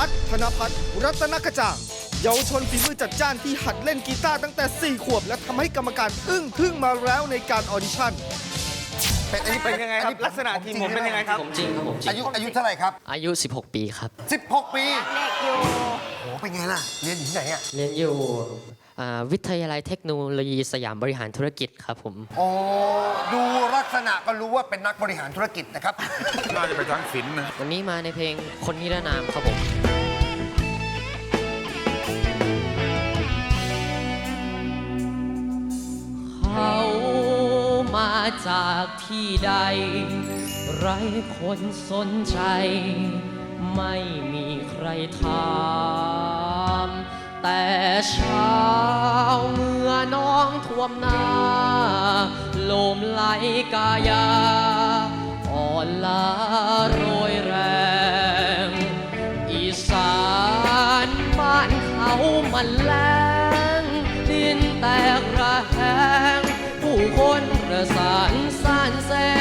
พัฒน์รัตนกระจ่าง เยาวชนฝีมือจัดจ้านที่หัดเล่นกีตาร์ตั้งแต่ 4 ขวบ และทำให้กรรมการอึ้งทึ่งมาแล้วในการออดิชั่น เป็นอันนี้เป็นยังไงครับ ลักษณะทีมผมเป็นยังไงครับ ผมจริงครับผมจริอางยุอายุเท่าไหร่ครับ อายุ 16 ปีครับ 16 ปี เด็กอยู่โอ้ เป็นไงล่ะ เรียนอยู่ที่ไหนอะ เรียนอยู่อ่าวิทยาลัยเทคโนโลยีสยามบริหารธุรกิจครับผมโอ้ดูลักษณะก็รู้ว่าเป็นนักบริหารธุรกิจนะครับ น่าจะไปทางศิลป์นะ วันนี้มาในเพลงคนนิรนามครับผม เขามาจากที่ใด ไรคนสนใจ ไม่มีใครถามแต่เช้าเมื่อน้องท่วมน้าลมไหลกายา อ่อนล้าโรยแรง อีสานบ้านเขามันแรงดินแตกระแหงผู้คนประสานสานแสง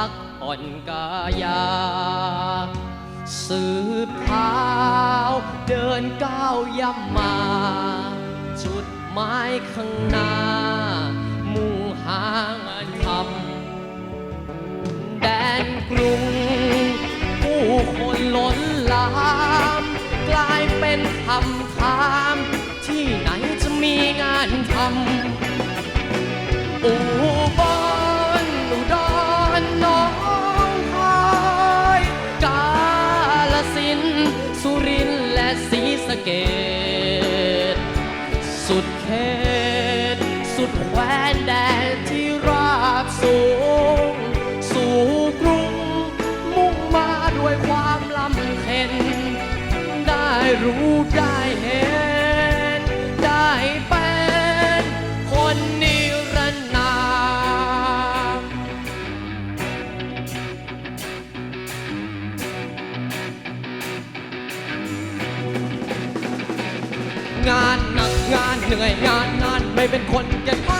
พักอ่อนกายาสืบเท้าเดินก้าวย่ำมา จุดหมายข้างหน้า มุ่งหางานทำแดนกรุง ผู้คนล้นหลาม กลายเป็นคำถาม ที่ไหนจะมีงานทำอุบลอุดรน เกต สุดเขต สุดแคว้นแดนที่ราบสูง สู่กรุง มุ่งมาด้วยความลำเค็น ได้รู้ได้ งานหนักงานเหนื่อยงานนานไม่เป็นคนเก่งงา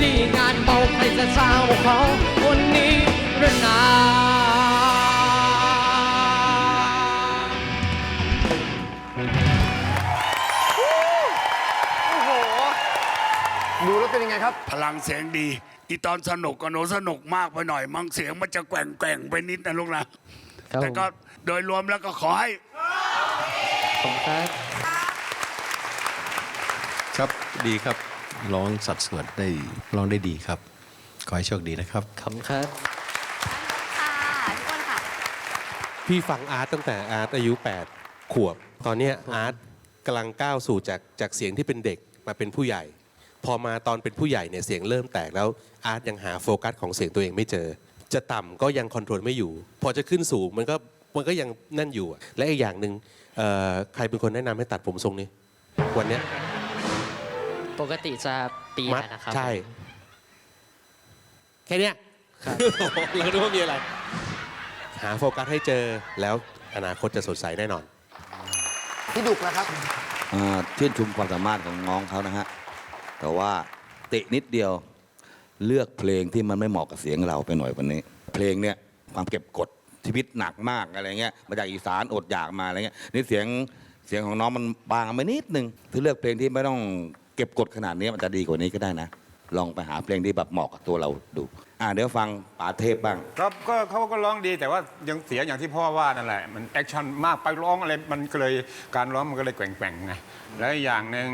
ดีงานเบาใครจะเศร้าเขาคนนี้ระนามดูแล้วเป็นยังไงครับ พลังเสียงดี อีตอนสนุกก็หนูสนุกมากไปหน่อย มังเสียงมันจะแกว่งแกว่งๆไปนิดนะลูกนะครับแต่ก็โดยรวมแล้วก็ขอให้ผมครับ ครับดีครับ ร้องสัดส่วนได้ร้องได้ดีครับ ขอให้โชคดีนะครับ ขอบคุณครับ ค่ะทุกคนค่ะ พี่ฟังอาร์ตตั้งแต่อาร์ตอายุ 8 ขวบ ตอนเนี้ยอาร์ตกำลังก้าวสู่จากจากเสียงที่เป็นเด็กมาเป็นผู้ใหญ่ พอมาตอนเป็นผู้ใหญ่เนี่ยเสียงเริ่มแตกแล้วอาร์ตยังหาโฟกัสของเสียงตัวเองไม่เจอ จะต่ำก็ยังคอนโทรลไม่อยู่ พอจะขึ้นสูงมันก็มันก็ยังนั่นอยู่อะและอีกอย่างหนึ่งเอ่อใครเป็นคนแนะนำให้ตัดผมทรงนี้ วันเนี้ย ปกติจะเปียมัดนะครับ ใช่ แค่เนี้ยครับ เราก็รู้ว่ามีอะไร หาโฟกัสให้เจอแล้วอนาคตจะสดใสแน่นอน พี่ดุกนะครับอ่าชื่นชมความสามารถของน้องเขานะฮะ แต่ว่าตินิดเดียวเลือกเพลงที่มันไม่เหมาะกับเสียงเราไปหน่อยวันนี้ เพลงเนี่ยความเก็บกดชีวิตหนักมากอะไรเงี้ยมาจากอีสานอดอยากมาอะไรเงี้ยนี่เสียงเสียงของน้องมันบางไปนิดนึงถ้าเลือกเพลงที่ไม่ต้อง เก็บกดขนาดนี้มันจะดีกว่านี้ก็ได้นะ ลองไปหาเพลงที่แบบเหมาะกับตัวเราดู อ่าเดี๋ยวฟังป๋าเทพบ้าง ครับก็เขาก็ร้องดีแต่ว่ายังเสียอย่างที่พ่อว่านั่นแหละ มันแอคชั่นมากไปร้องอะไรมันก็เลยการร้องมันก็เลยแกว่งๆไงแล้วอีกอย่างหนึ่ง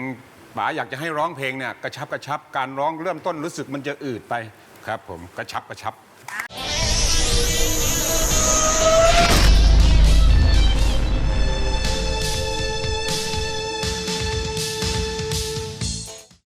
ป๋าอยากจะให้ร้องเพลงเนี่ยกระชับกระชับการร้องเริ่มต้นรู้สึกมันจะอืดไปครับ ผมกระชับกระชับ